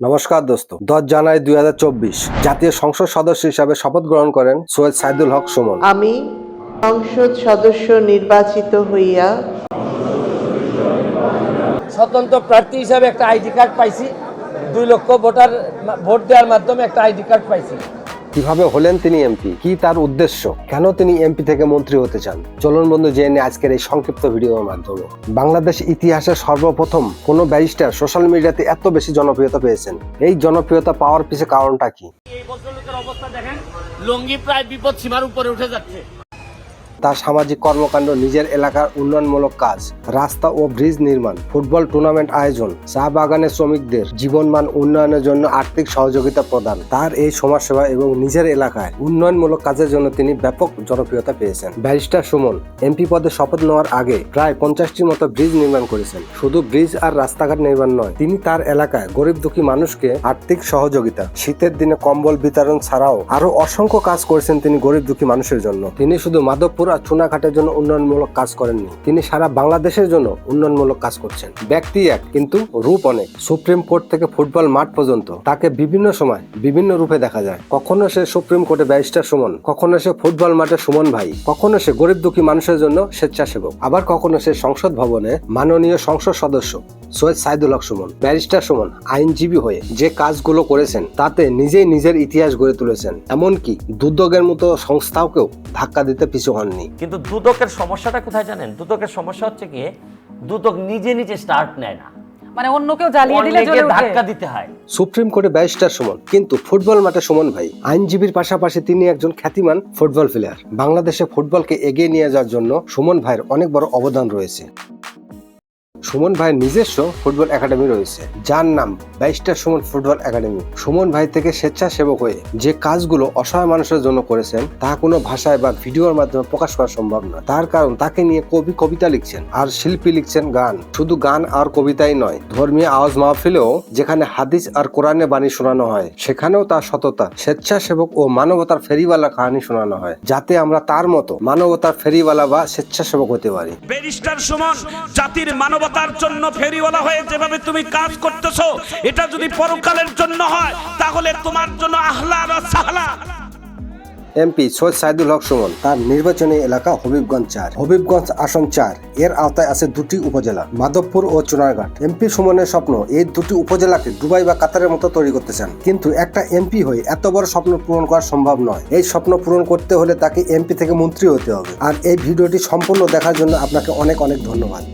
নমস্কার দোস্ত। দশ জানুয়ারি দুই হাজার চব্বিশ জাতীয় সংসদ সদস্য হিসাবে শপথ গ্রহণ করেন সৈয়দ সাইদুল হক সুমন। আমি সংসদ সদস্য নির্বাচিত হইয়া স্বতন্ত্র প্রার্থী হিসাবে একটা আইডি কার্ড পাইছি। দুই লক্ষ ভোটার ভোট দেওয়ার মাধ্যমে একটা আইডি কার্ড পাইছি। কীভাবে হলেন তিনি এমপি কি তার উদ্দেশ্য? কেন তিনি এমপি থেকে মন্ত্রী হতে চান? চলুন বন্ধু, জেনে আজকের এই সংক্ষিপ্ত ভিডিওর মাধ্যমে। বাংলাদেশ ইতিহাসে সর্বপ্রথম কোনো ব্যারিস্টার সোশ্যাল মিডিয়াতে এত বেশি জনপ্রিয়তা পেয়েছেন? এই জনপ্রিয়তা পাওয়ার পিছে কারণটা কি? প্রায় বিপদ সীমার উপরে উঠে যাচ্ছে। তার সামাজিক কর্মকাণ্ড, নিজের এলাকার উন্নয়নমূলক কাজ, রাস্তা ও ব্রিজ নির্মাণ, ফুটবল টুর্নামেন্ট আয়োজন, চা বাগানের শ্রমিকদের জীবনমান উন্নয়নের জন্য আর্থিক সহযোগিতা প্রদান। তার এই সমাজসেবা এবং নিজের এলাকায় উন্নয়নমূলক কাজের জন্য তিনি ব্যাপক জনপ্রিয়তা পেয়েছেন। ব্যারিস্টার সুমন, এমপি পদে শপথ নেওয়ার আগে প্রায় পঞ্চাশটির মতো ব্রিজ নির্মাণ করেছেন। শুধু ব্রিজ আর রাস্তাঘাট নির্মাণ নয়, তিনি তার এলাকায় গরিব দুঃখী মানুষকে আর্থিক সহযোগিতা, শীতের দিনে কম্বল বিতরণ ছাড়াও আরও অসংখ্য কাজ করেছেন তিনি গরিব দুঃখী মানুষের জন্য। তিনি শুধু মাধবপুর আর চুনাঘাটের জন্য উন্নয়নমূলক কাজ করেননি। তিনি সারা বাংলাদেশের জন্য উন্নয়নমূলক কাজ করছেন। ব্যক্তি এক, কিন্তু রূপ অনেক। সুপ্রিম কোর্ট থেকে ফুটবল মাঠ পর্যন্ত তাকে বিভিন্ন সময় বিভিন্ন রূপে দেখা যায়। কখনো সে সুপ্রিম কোর্টে ব্যারিস্টার সুমন, কখনো সে ফুটবল মাঠে সুমন ভাই, কখনো সে গরিব দুঃখী মানুষের জন্য স্বেচ্ছাসেবক, আবার কখনো সে সংসদ ভবনে মাননীয় সংসদ সদস্য। সৈয়দ সাইদুল হক সুমন ব্যারিস্টার সুমন আইনজীবী হয়ে যে কাজগুলো করেছেন তাতে নিজেই নিজের ইতিহাস গড়ে তুলেছেন। এমনকি দুদকের মতো সংস্থাকেও ধাক্কা দিতে পিছু হননি। কিন্তু দুদকের সমস্যাটা কোথায় জানেন? দুদকের সমস্যা হচ্ছে কি দুদক নিজে নিজে স্টার্ট নেয় না। মানে অন্য কেউ জ্বালিয়ে দিলে জ্বলে ধাক্কা দিতে হয়। সুপ্রিম কোর্টে ব্যারিস্টার সুমন কিন্তু ফুটবল মাঠে সুমন ভাই আইনজীবীর পাশাপাশি তিনি একজন খ্যাতিমান ফুটবল প্লেয়ার বাংলাদেশে ফুটবলকে এগিয়ে নিয়ে যাওয়ার জন্য সুমন ভাইয়ের অনেক বড় অবদান রয়েছে। সুমন ভাইয়ের নিজস্ব ফুটবল একাডেমি রয়েছে। যার নাম barrister Suman football academy. Suman ভাই থেকে স্বেচ্ছাসেবক হয়ে যে কাজগুলো অসহায় মানুষের জন্য করেছেন, তা কোনো ভাষায় বা ভিডিওর মাধ্যমে প্রকাশ করা সম্ভব নয়। তার কারণ তাকে নিয়ে কবি কবিতা লিখছেন আর শিল্পী লিখছেন গান। শুধু গান আর কবিতাই নয়, ধর্মীয় আওয়াজ মাহফিলেও যেখানে হাদিস আর কোরআনে বাণী শোনানো হয়, সেখানেও তার সততা, স্বেচ্ছাসেবক ও মানবতার ফেরিওয়ালা কাহিনী শোনানো হয়, যাতে আমরা তার মতো মানবতার ফেরিওয়ালা বা স্বেচ্ছাসেবক হতে পারি। ব্যারিস্টার সুমন, জাতির মানবতার জন্য ফেরিওয়ালা হয়ে যেভাবে তুমি কাজ করতেছো, এটা যদি পরকালের জন্য হয়, তাহলে তোমার জন্য আহলা সাহলা। এমপি সৈয়দ সাইদুল হক সুমন, তার নির্বাচনী এলাকা হবিবগঞ্জ চার। হবিবগঞ্জ আসন চার, এর আওতায় আছে দুটি উপজেলা, মাধবপুর ও চুনারঘাট। এমপি সুমনের স্বপ্ন, এই দুটি উপজেলাকে দুবাই বা কাতারের মতো তৈরি করতে চান। কিন্তু একটা এমপি হয়ে এত বড় স্বপ্ন পূরণ করা সম্ভব নয়। এই স্বপ্ন পূরণ করতে হলে তাকে এমপি থেকে মন্ত্রী হতে হবে। আর এই ভিডিওটি সম্পূর্ণ দেখার জন্য আপনাকে অনেক অনেক ধন্যবাদ।